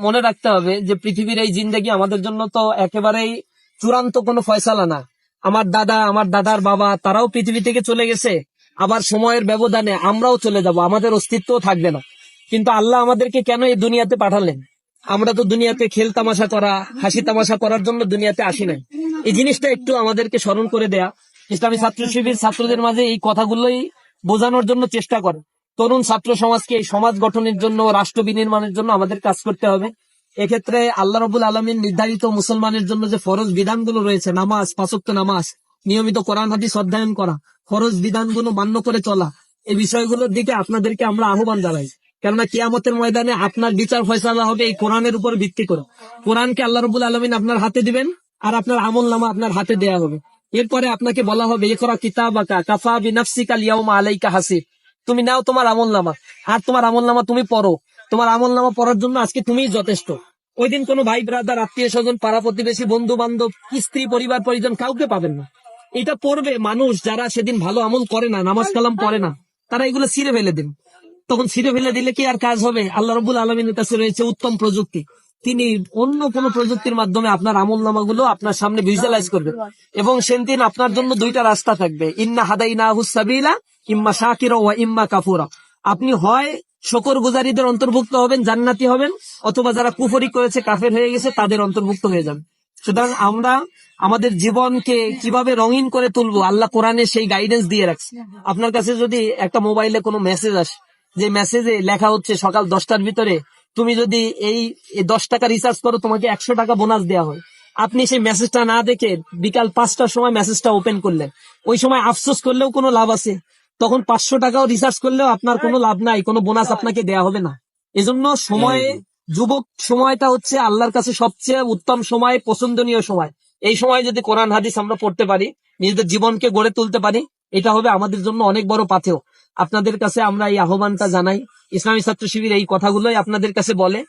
মনে রাখতে হবে যে পৃথিবীর এই জিন্দেগি আমাদের জন্য তো একেবারেই চূড়ান্ত কোনো ফয়সালা না। আমার দাদা, আমার দাদার বাবা, তারাও পৃথিবী থেকে চলে গেছে। আবার সময়ের ব্যবধানে আমরাও চলে যাব, আমাদের অস্তিত্বও থাকবে না। কিন্তু আল্লাহ আমাদেরকে কেন এই দুনিয়াতে পাঠালেন? আমরা তো দুনিয়াতে খেল তামাশা করা, হাসি তামাশা করার জন্য দুনিয়াতে আসি নাই। এই জিনিসটা একটু আমাদেরকে স্মরণ করে দেয়া। ইসলামী ছাত্র শিবির ছাত্রদের মাঝে এই কথাগুলোই বোঝানোর জন্য চেষ্টা করে। তরুণ ছাত্র সমাজকে এই সমাজ গঠনের জন্য, রাষ্ট্র বিনির্মাণের জন্য আমাদের কাজ করতে হবে। এক্ষেত্রে আল্লাহ রবুল আলমীর নির্ধারিত মুসলমানের জন্য যে ফরজ বিধানগুলো রয়েছে, নামাজ, পাঁচক্ত নামাজ, নিয়মিত কোরআন, হাদিস অধ্যয়ন করা, ফরজ বিধানগুলো মান্য করে চলা, এই বিষয়গুলোর দিকে আপনাদেরকে আমরা আহ্বান জানাই। কেননা কিয়ামতের ময়দানে আপনার বিচার ফয়সালা হবে এই কোরআনের উপর ভিত্তি করে। কোরআনকে আল্লাহ রবুল আলমিন আপনার হাতে দিবেন আর আপনার আমল নামা আপনার হাতে দেয়া হবে। এরপরে আপনাকে বলা হবে এ করা কিতাবাকা কাফা বিনাফসিকা লিয়াউমা আলাইকা হাসিব। তুমি নাও তোমার আমল নামা। আর তোমার আমল নামা তুমি পড়ো। তোমার আমল নামা পড়ার জন্য আজকে তুমিই যথেষ্ট। ওই দিন কোনো ভাই, ব্রাদার, আত্মীয় স্বজন, পাড়া প্রতিবেশী বন্ধু বান্ধব স্ত্রী, পরিবার, পরিজন কাউকে পাবেন না। এটা পড়বে মানুষ যারা সেদিন ভালো আমল করে না, নামাজ কালাম পড়ে না। তারা এগুলো ছিঁড়ে ফেলে দিন তখন ছিঁড়ে ফেলে দিলে কি আর কাজ হবে? আল্লাহ রবুল আলমিনের কাছে রয়েছে উত্তম প্রযুক্তি। তিনি অন্য কোন প্রযুক্তির মাধ্যমে আপনার আমল নামাগুলো আপনার সামনে ভিজুয়ালাইজ করবে এবং সেদিন আপনার জন্য দুইটা রাস্তা থাকবে। ইন্না হাদাইনা হুসাবিলা ইম্মা শাকির ওয়া ইম্মা কাফুরা। আপনি হয় শকর গুজারিদের অন্তর্ভুক্ত হবেন, জান্নাতি হবেন, অথবা যারা কুফরি করেছে, কাফের হয়ে গেছে, তাদের অন্তর্ভুক্ত হয়ে যাবেন। সুতরাং আমরা আমাদের জীবনকে কীভাবে রঙিন করে তুলবো, আল্লাহ কোরআনে সেই গাইডেন্স দিয়ে রাখছে। আপনার কাছে যদি একটা মোবাইলে কোনো মেসেজ আসে, যে মেসেজে লেখা হচ্ছে সকাল দশটার ভিতরে, তুমি যদি এই দশ টাকা রিচার্জ করো, তোমাকে একশো টাকা বোনাস দেওয়া হয়। আপনি সেই মেসেজটা না দেখে বিকাল পাঁচটার সময় মেসেজটা ওপেন করলেন। ওই সময় আফসোস করলেও কোনো লাভ আছে। তখন পাঁচশো টাকাও রিচার্জ করলেও আপনার কোনো লাভ নাই কোনো বোনাস আপনাকে দেয়া হবে না। এজন্য সময়ে যুবক সময়টা হচ্ছে আল্লাহর কাছে সবচেয়ে উত্তম সময় পছন্দনীয় সময়। এই সময় যদি কোরআন হাদিস আমরা পড়তে পারি নিজেদের জীবনকে গড়ে তুলতে পারি এটা হবে আমাদের জন্য অনেক বড় পাথেও আপনাদের কাছে আমরা এই আহ্বানটা জানাই। ইসলামী ছাত্র শিবির এই কথাগুলোই আপনাদের কাছে বলে।